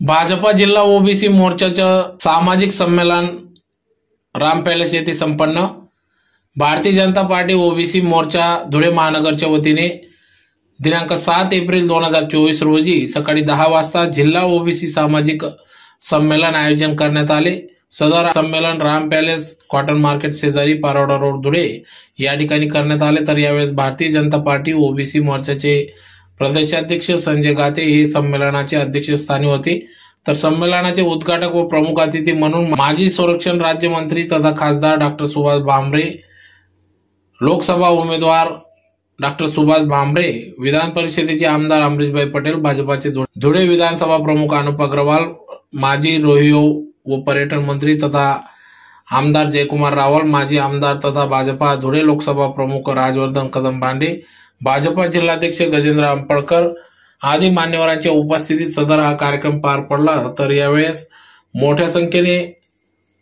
भाजपा जिल्हा ओबीसी मोर्चाचं सामाजिक संमेलन राम पॅलेस येथे संपन्न. भारतीय जनता पार्टी ओबीसी मोर्चा धुळे महानगरच्या वतीने दिनांक सात एप्रिल दोन हजार चोवीस रोजी सकाळी दहा वाजता जिल्हा ओबीसी सामाजिक संमेलन आयोजन करण्यात आले. सदर संमेलन राम पॅलेस कॉटन मार्केट शेजारी पारोडा रोड धुळे या ठिकाणी करण्यात आले. तर यावेळेस भारतीय जनता पार्टी ओबीसी मोर्चाचे प्रदेशाध्यक्ष संजय गाते हे संमेलनाचे अध्यक्षस्थानी होते. तर संमेलनाचे उद्घाटक व प्रमुख अतिथी म्हणून माजी संरक्षण राज्यमंत्री तथा खासदार डॉक्टर सुभाष भामरे लोकसभा उमेदवार डॉक्टर सुभाष भामरे विधान परिषदेचे आमदार अमरीशभाई पटेल भाजपाचे धुळे विधानसभा प्रमुख अनुप अग्रवाल माजी रोहियो व पर्यटन मंत्री तथा आमदार जयकुमार रावल माजी आमदार तथा भाजपा धुळे लोकसभा प्रमुख राजवर्धन कदम भांडे भाजपा जिल्हाध्यक्ष गजेंद्र आंबळकर आदी मान्यवरांच्या उपस्थितीत सदर हा कार्यक्रम पार पडला. तर यावेळेस मोठ्या संख्येने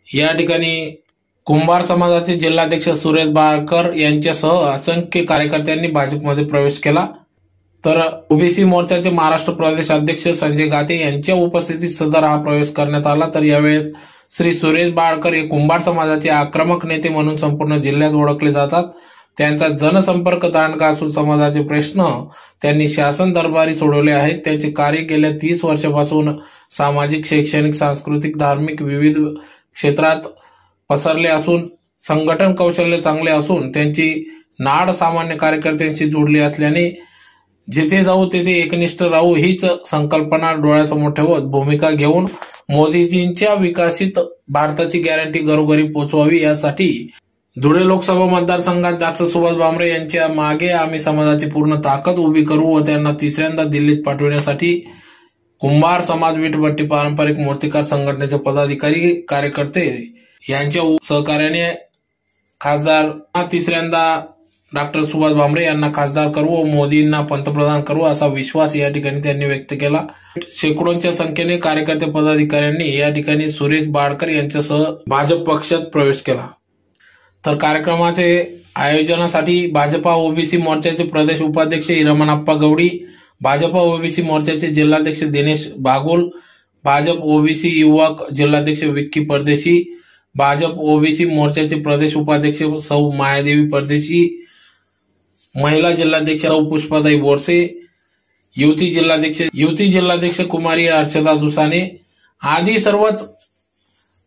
या ठिकाणी कुंभार समाजाचे जिल्हाध्यक्ष सुरेश बाळकर यांच्यासह असंख्य कार्यकर्त्यांनी भाजपमध्ये प्रवेश केला. तर ओबीसी मोर्चाचे महाराष्ट्र प्रदेश अध्यक्ष संजय गाते यांच्या उपस्थितीत सदर हा प्रवेश करण्यात आला. तर यावेळेस श्री सुरेश बाळकर हे कुंभार समाजाचे आक्रमक नेते म्हणून संपूर्ण जिल्ह्यात ओळखले जातात. त्यांचा जनसंपर्क दांडगा असून समाजाचे प्रश्न त्यांनी शासन दरबारी सोडवले आहेत. त्यांचे कार्य गेल्या तीस वर्षापासून सामाजिक शैक्षणिक सांस्कृतिक धार्मिक विविध क्षेत्रात पसरले असून संघटन कौशल्य चांगले असून त्यांची नाड सामान्य कार्यकर्त्यांशी जोडली असल्याने जिथे जाऊ तिथे एकनिष्ठ राहू हीच संकल्पना डोळ्यासमोर ठेवत भूमिका घेऊन मोदीजींच्या विकसित भारताची गॅरंटी घरोघरी पोहोचवावी यासाठी धुळे लोकसभा मतदारसंघात डॉक्टर सुभाष भामरे यांच्या मागे आम्ही समाजाची पूर्ण ताकद उभी करू व त्यांना तिसऱ्यांदा दिल्लीत पाठवण्यासाठी कुंभार समाज वीटभट्टी पारंपरिक मूर्तिकार संघटनेचे पदाधिकारी कार्यकर्ते यांच्या सहकार्याने खासदार तिसऱ्यांदा डॉक्टर सुभाष भामरे यांना खासदार करू व मोदींना पंतप्रधान करू असा विश्वास या ठिकाणी त्यांनी व्यक्त केला. शेकडोंच्या संख्येने कार्यकर्ते पदाधिकाऱ्यांनी या ठिकाणी सुरेश बाडकर यांच्यासह भाजप पक्षात प्रवेश केला. तर कार्यक्रमाचे आयोजनासाठी भाजपा ओबीसी मोर्चाचे प्रदेश उपाध्यक्ष रमणाप्पा गवडी भाजपा ओबीसी मोर्चाचे जिल्हाध्यक्ष दिनेश बागुल भाजप ओबीसी युवक जिल्हाध्यक्ष विक्की परदेशी भाजप ओबीसी मोर्चाचे प्रदेश उपाध्यक्ष सौ मायादेवी परदेशी महिला जिल्हाध्यक्ष सौ पुष्पाताई बोरसे युती जिल्हाध्यक्ष युती जिल्हाध्यक्ष कुमारी अर्चदा दुसाने आदी सर्वच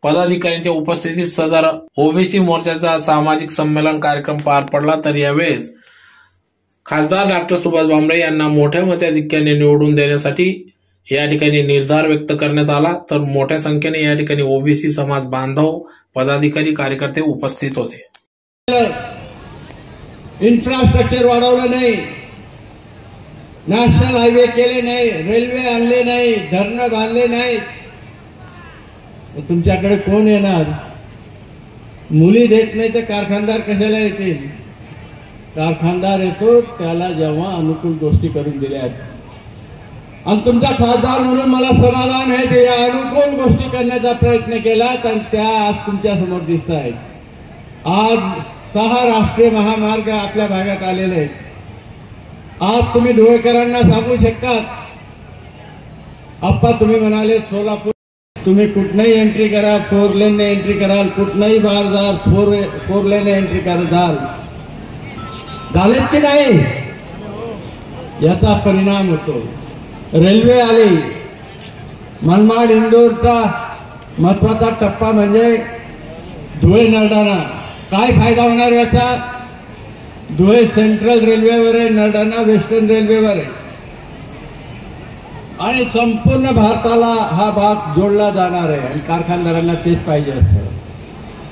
पदाधिकाऱ्यांच्या उपस्थितीत सदर ओबीसी मोर्चाचा सामाजिक संमेलन कार्यक्रम पार पडला तर यावेळेस खासदार डॉक्टर सुभाष भामरे यांना मोठ्या मताधिक्याने निवडून देण्यासाठी या ठिकाणी निर्धार व्यक्त करण्यात आला. तर मोठ्या संख्येने या ठिकाणी ओबीसी समाज बांधव पदाधिकारी कार्यकर्ते उपस्थित होते. इन्फ्रास्ट्रक्चर वाढवलं नाही. नॅशनल हायवे केले नाही. रेल्वे आणले नाही. धरणं बांधले नाहीत. तुमच्याकडे कोण येणार? मुली देत नाही तर कारखानदार कशाला येतील? कारखानदार येतो त्याला जेव्हा अनुकूल गोष्टी करून दिल्या आहेत. आणि तुमचा खासदार म्हणून मला समाधान आहे ते या अनुकूल गोष्टी करण्याचा प्रयत्न केला त्यांच्या आज तुमच्यासमोर दिसत आहेत. आज सहा राष्ट्रीय महामार्ग आपल्या भागात आलेले आहेत. आज तुम्ही धुळेकरांना सांगू शकतात. आप्पा तुम्ही म्हणाले सोलापूर तुम्ही कुठनंही एंट्री करा फोर लेनने एंट्री कराल कुठनंही बाहेर जाल फोर फोर लेनने एंट्री कराल झालेत की नाही? याचा परिणाम होतो. रेल्वे आली. मनमाड इंदोरचा महत्त्वाचा टप्पा म्हणजे धुळे नरडाणा. काय फायदा होणार याचा? धुळे सेंट्रल रेल्वेवर आहे नरडाणा वेस्टर्न रेल्वेवर आहे आणि संपूर्ण भारताला हा भाग जोडला जाणार आहे आणि कारखानदारांना तेच पाहिजे असतं.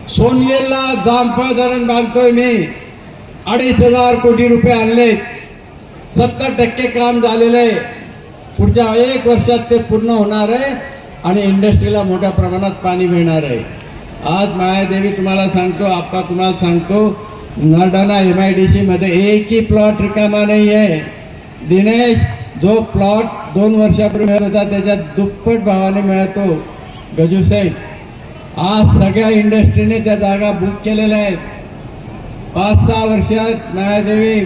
सोनगेलला जामफळ धरण बांधतोय मी. अडीच हजार कोटी रुपये आणले सत्तर टक्के काम झालेलं आहे. पुढच्या एक वर्षात ते पूर्ण होणार आहे आणि इंडस्ट्रीला मोठ्या प्रमाणात पाणी मिळणार आहे. आज मायादेवी तुम्हाला सांगतो आप्पा तुम्हाला सांगतो नरडाणा एम आय डी सीमध्ये एकही प्लॉट रिकामा नाही आहे दिनेश जो प्लॉट दोन वर्षापूर्वी मिळत होता त्याच्यात दुप्पट भावाने मिळतो गजू साहेब. आज सगळ्या इंडस्ट्रीने त्या जागा बुक केलेल्या आहेत. पाच सहा वर्षात मायादेवी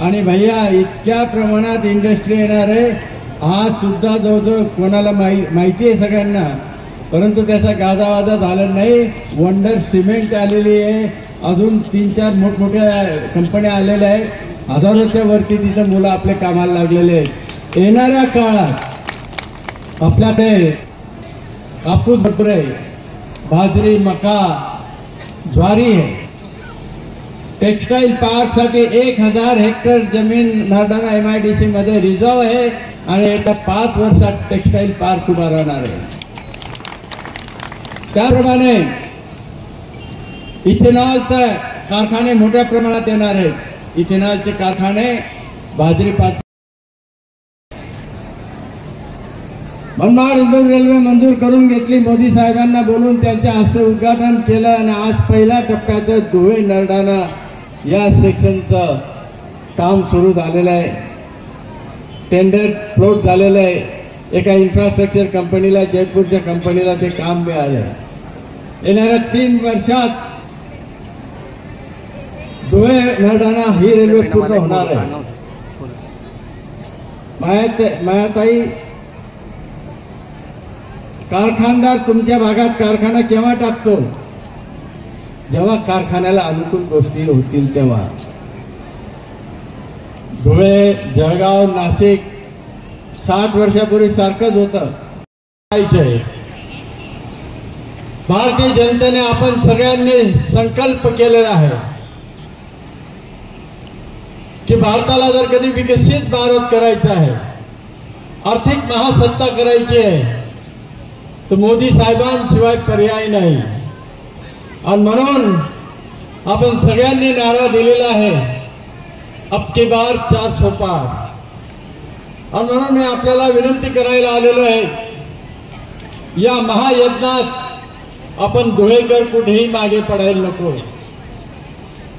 आणि भैया इतक्या प्रमाणात इंडस्ट्री येणार आहे आज सुद्धा जवळजवळ कोणाला माहि माहिती आहे सगळ्यांना. परंतु त्याचा गाजावाजा झाला नाही. वंडर सिमेंट आलेली आहे. अजून तीन चार मोठमोठ्या कंपन्या आलेल्या आहेत. हजारोच्या वरती तिथं मुलं आपल्या कामाला लागलेले आहेत. येणाऱ्या काळात आपल्याकडे कापूस भरपूर आहे बाजरी मका ज्वारी आहे टेक्सटाईल पार्कसाठी एक हजार हेक्टर जमीन Nardana M I D C मध्ये रिझर्व आहे आणि येत्या पाच वर्षात टेक्सटाईल पार्क उभा राहणार आहे. त्याप्रमाणे इथेनॉलचे कारखाने मोठ्या प्रमाणात येणार आहेत. इथेनॉलचे कारखाने बाजरी पाच मनमाड इंदूर रेल्वे मंजूर करून घेतली. मोदी साहेबांना बोलून त्यांच्या हस्ते उद्घाटन केलं आणि आज पहिल्या टप्प्याचं धुळे नरडाणा या सेक्शनचं काम सुरू झालेलं आहे. टेंडर फ्लोट झालेलं आहे. एका इन्फ्रास्ट्रक्चर कंपनीला जयपूरच्या कंपनीला ते काम मिळालं. येणाऱ्या तीन वर्षात धुळे नरडाणा ही रेल्वे पूर्ण होणार आहे. मायात मायाताई कारखानदार तुमच्या भागात कारखाना केव्हा टाकतो? जेव्हा कारखान्याला अनुकूल गोष्टी होतील तेव्हा. धुळे जळगाव नाशिक साठ वर्षापूर्वी सारखंच होतं. भारतीय जनतेने आपण सगळ्यांनी संकल्प केलेला आहे. की भारताला जर कधी विकसित भारत करायचा आहे आर्थिक महासत्ता करायची आहे तर मोदी साहेबांशिवाय पर्याय नाही. आणि म्हणून आपण सगळ्यांनी नारा दिलेला आहे अब बार चार सो पार आणि म्हणून मी आपल्याला विनंती करायला आलेलो आहे या महायज्ञात आपण धुळेकर कुठेही मागे पडायला नको.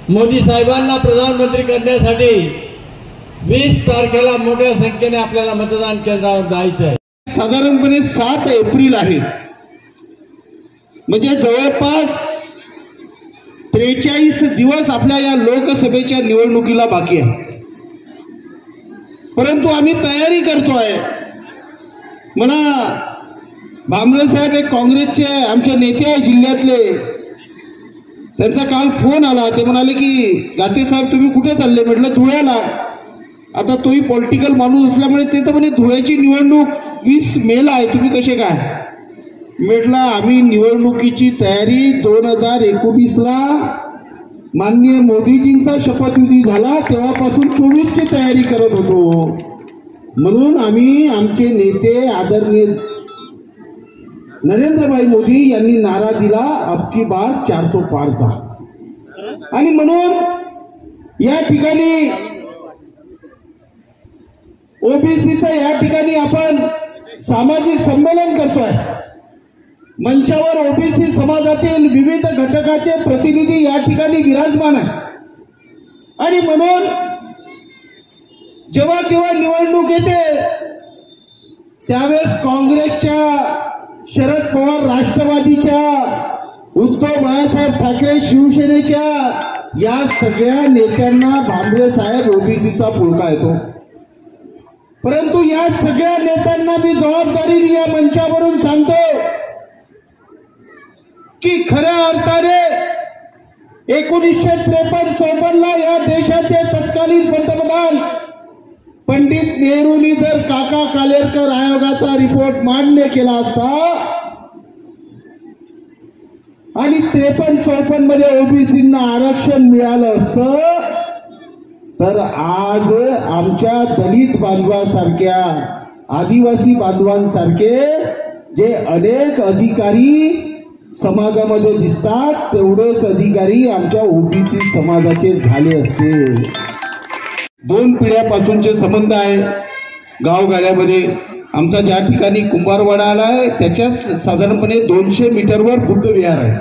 मोदी साहेबांना प्रधानमंत्री करण्यासाठी वीस तारखेला मोठ्या संख्येने आपल्याला मतदान केंद्रावर जायचं आहे साधारणपणे सात एप्रिल आहे. म्हणजे जवळपास त्रेचाळीस दिवस आपल्या या लोकसभेच्या निवडणुकीला बाकी आहे. परंतु आम्ही तयारी करतोय. म्हणा भांबळे साहेब एक काँग्रेसचे आमचे नेते आहे जिल्ह्यातले. त्यांचा काल फोन आला. ते म्हणाले की गाते साहेब तुम्ही कुठे चालले? म्हटलं धुळ्याला. आता तोही पॉलिटिकल माणूस असल्यामुळे ते तर म्हणे धुळ्याची निवडणूक वीस मेला आहे. तुम्ही कसे काय? म्हटलं आम्ही निवडणुकीची तयारी दोन हजार एकोणीसला माननीय मोदीजींचा शपथविधी झाला. तेव्हापासून चोवीसची तयारी करत होतो. म्हणून आम्ही आमचे नेते आदरणीय नरेंद्रभाई मोदी यांनी नारा दिला अबकी बार चारसो पारचा आणि म्हणून या ठिकाणी ओबीसीचं या ठिकाणी आपण सामाजिक संमेलन करतोय. मंचावर ओबीसी समाजातील विविध घटकाचे प्रतिनिधी या ठिकाणी विराजमान आहे आणि म्हणून जेव्हा केव्हा निवडणूक येते त्यावेळेस काँग्रेसच्या शरद पवार राष्ट्रवादीच्या उद्धव बाळासाहेब ठाकरे शिवसेनेच्या या सगळ्या नेत्यांना भांबळे साहेब ओबीसीचा पुळका येतो. परंतु या सगळ्या नेत्यांना मी जबाबदारी या मंचावरून सांगतो की खऱ्या अर्थाने एकोणीसशे त्रेपन्न चौपन्नला या देशाचे तत्कालीन पंतप्रधान पंडित नेहरूंनी जर काका कालेरकर आयोगाचा रिपोर्ट मान्य केला असता आणि त्रेपन्न चौपन्नमध्ये ओबीसींना आरक्षण मिळालं असतं तर आज आमच्या दलित बांधवांसारख्या आदिवासी बांधवांसारखे जे अनेक अधिकारी समाजामध्ये दिसतात तेवढेच अधिकारी आमच्या ओबीसी समाजाचे झाले असते दोन पिढ्यापासूनचे संबंध आहे. गावगाड्यामध्ये आमचा ज्या ठिकाणी कुंभारवाडा आला आहे त्याच्याच साधारणपणे दोनशे मीटरवर बुद्ध विहार आहे.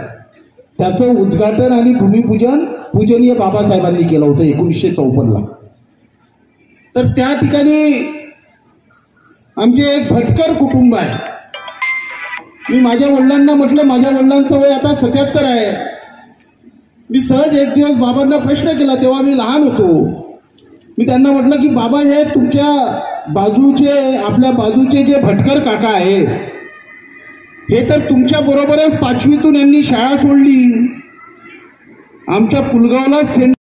त्याचं उद्घाटन आणि भूमिपूजन पूजनीय बाबासाहेबांनी केलं होतं एकोणीसशे चौपन्नला. तर त्या ठिकाणी आमचे एक भटकर कुटुंब आहे. मी माझ्या वडिलांना म्हटलं माझ्या वडिलांचं वय आता सत्याहत्तर आहे. मी सहज एक दिवस बाबांना प्रश्न केला तेव्हा मी लहान होतो. मी त्यांना म्हटलं की बाबा हे तुमच्या बाजूचे आपल्या बाजूचे जे भटकर काका आहे हे तर तुमच्या बरोबरच पाचवीतून यांनी शाळा सोडली. आमच्या पुलगावला सेंट